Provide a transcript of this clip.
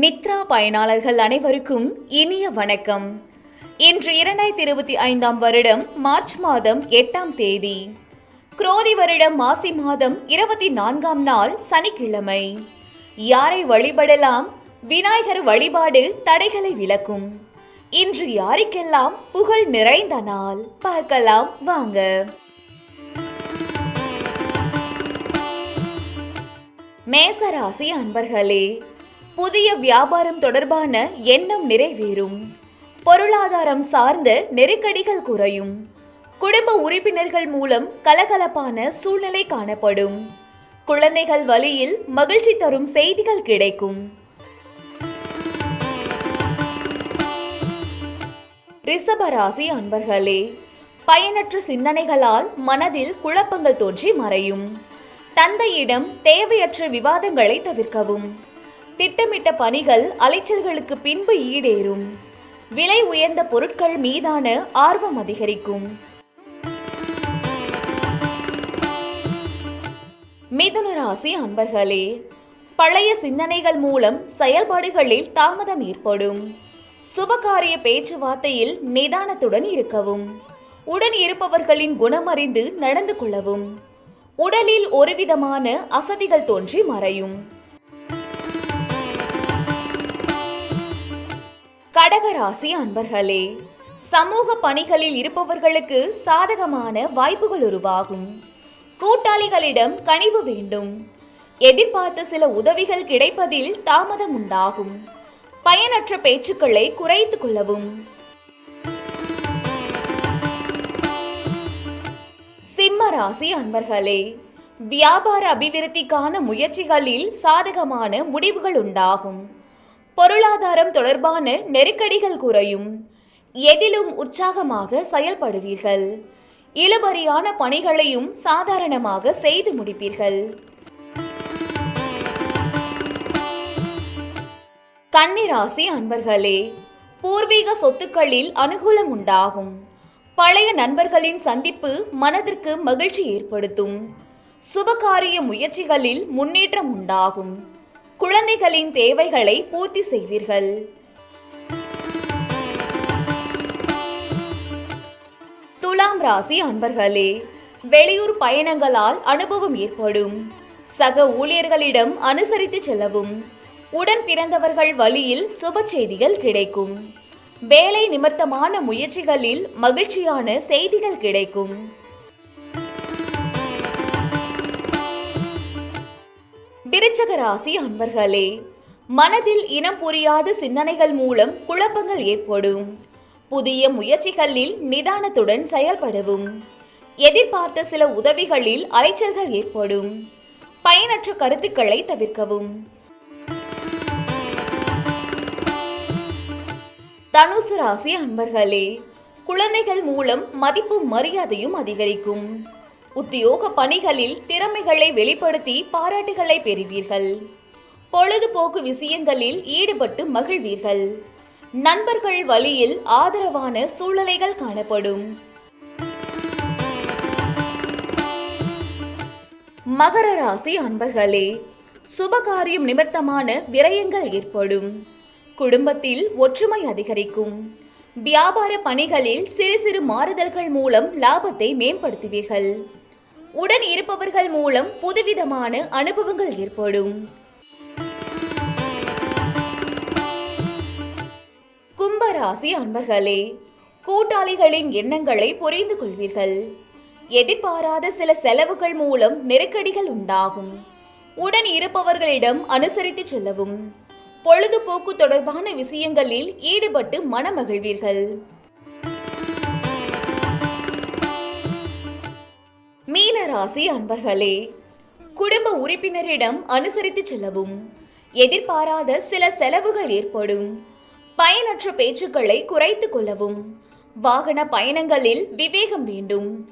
மித்ரா பயனாளர்கள் அனைவருக்கும் இனிய வணக்கம். இன்று இரண்டாயிரத்தி இருபத்தி ஐந்தாம் வருடம் மார்ச் மாதம் எட்டாம் தேதி. குரோதி வருடம் மாசி மாதம் இருபத்தி நான்காம் நாள் சனிக்கிழமை. யாரை வழிபடலாம்? விநாயகர் வழிபாடு தடைகளை விளக்கும். இன்று யாருக்கெல்லாம் புகழ் நிறைந்த நாள்? பார்க்கலாம் வாங்க. மேசராசி அன்பர்களே புதிய வியாபாரம் தொடர்பான எண்ணம் நிறைவேறும். பொருளாதாரம் சார்ந்த நெருக்கடிகள் குறையும். குடும்ப உறுப்பினர்கள் மூலம் கலகலப்பான சூழ்நிலை காணப்படும். குழந்தைகள் வழியில் மகிழ்ச்சி தரும் செய்திகள் கிடைக்கும். ரிஷபராசி அன்பர்களே பயனற்ற சிந்தனைகளால் மனதில் குழப்பங்கள் தோன்றி மறையும். தந்தையிடம் தேவையற்ற விவாதங்களை தவிர்க்கவும். திட்டமிட்ட பணிகள் அலைச்சல்களுக்கு பின்பு ஈடேறும். விலை உயர்ந்த பொருட்கள் மீதான ஆர்வம் அதிகரிக்கும். மிதுன ராசி அன்பர்களே பழைய சிந்தனைகள் மூலம் செயல்பாடுகளில் தாமதம் ஏற்படும். சுபகாரிய பேச்சுவார்த்தையில் நிதானத்துடன் இருக்கவும். உடன் இருப்பவர்களின் குணமறிந்து நடந்து கொள்ளவும். உடலில் ஒருவிதமான அசதிகள் தோன்றி மறையும். கடகராசி அன்பர்களே சமூக பணிகளில் இருப்பவர்களுக்கு சாதகமான வாய்ப்புகள் உருவாகும். கூட்டாளிகளிடம் கனிவு வேண்டும். எதிர்பார்த்த சில உதவிகள் கிடைப்பதில் தாமதம் உண்டாகும். பயனற்ற பேச்சுக்களை குறைத்துக் கொள்ளவும். சிம்ம ராசி அன்பர்களே வியாபார அபிவிருத்திக்கான முயற்சிகளில் சாதகமான முடிவுகள் உண்டாகும். பொருளாதாரம் தொடர்பான நெருக்கடிகள் குறையும். எதிலும் உற்சாகமாக செயல்படுவீர்கள். இழுபறியான பணிகளையும் சாதாரணமாக செய்து முடிப்பீர்கள். கன்னிராசி அன்பர்களே பூர்வீக சொத்துக்களில் அனுகூலம் உண்டாகும். பழைய நண்பர்களின் சந்திப்பு மனதிற்கு மகிழ்ச்சி ஏற்படுத்தும். சுபகாரிய முயற்சிகளில் முன்னேற்றம் உண்டாகும். குழந்தைகளின் தேவைகளை பூர்த்தி செய்வீர்கள். துலாம் ராசி அன்பர்களே வெளியூர் பயணங்களால் அனுபவம் ஏற்படும். சக ஊழியர்களிடம் அனுசரித்து செல்லவும். உடன் பிறந்தவர்கள் வழியில் சுப செய்திகள் கிடைக்கும். வேலை நிமித்தமான முயற்சிகளில் மகிழ்ச்சியான செய்திகள் கிடைக்கும். விருச்சக ராசி அன்பர்களே மனதில் இனம் புரியாத சிந்தனைகள் மூலம் குழப்பங்கள் ஏற்படும். புதிய முயற்சிகளில் நிதானத்துடன் செயல்படவும். எதிர்பார்த்த சில உதவிகளில் அலைச்சல்கள் ஏற்படும். பயனற்ற கருத்துக்களை தவிர்க்கவும். தனுசு ராசி அன்பர்களே குழந்தைகள் மூலம் மதிப்பு மரியாதையும் அதிகரிக்கும். உத்தியோக பணிகளில் திறமைகளை வெளிப்படுத்தி பாராட்டுகளை பெறுவீர்கள். பொழுதுபோக்கு விஷயங்களில் ஈடுபட்டு மகிழ்வீர்கள். நண்பர்கள் வழியில் ஆதரவான சூழ்நிலைகள் காணப்படும். மகர ராசி அன்பர்களே சுபகாரியம் நிமித்தமான விரயங்கள் ஏற்படும். குடும்பத்தில் ஒற்றுமை அதிகரிக்கும். வியாபார பணிகளில் சிறு சிறு மாறுதல்கள் மூலம் லாபத்தை மேம்படுத்துவீர்கள். உடன் இருப்பவர்கள் மூலம் புதுவிதமான அனுபவங்கள் ஏற்படும். கும்பராசி அன்பர்களே கூட்டாளிகளின் எண்ணங்களை புரிந்து கொள்வீர்கள். எதிர்பாராத சில செலவுகள் மூலம் நெருக்கடிகள் உண்டாகும். உடன் இருப்பவர்களிடம் அனுசரித்து செல்லவும். பொழுதுபோக்கு தொடர்பான விஷயங்களில் ஈடுபட்டு மனமகிழ்வீர்கள். மீனராசி அன்பர்களே குடும்ப உறுப்பினரிடம் அனுசரித்து செல்லவும். எதிர்பாராத சில செலவுகள் ஏற்படும். பயனற்ற பேச்சுக்களை குறைத்துக் கொள்ளவும். வாகன பயணங்களில் விவேகம் வேண்டும்.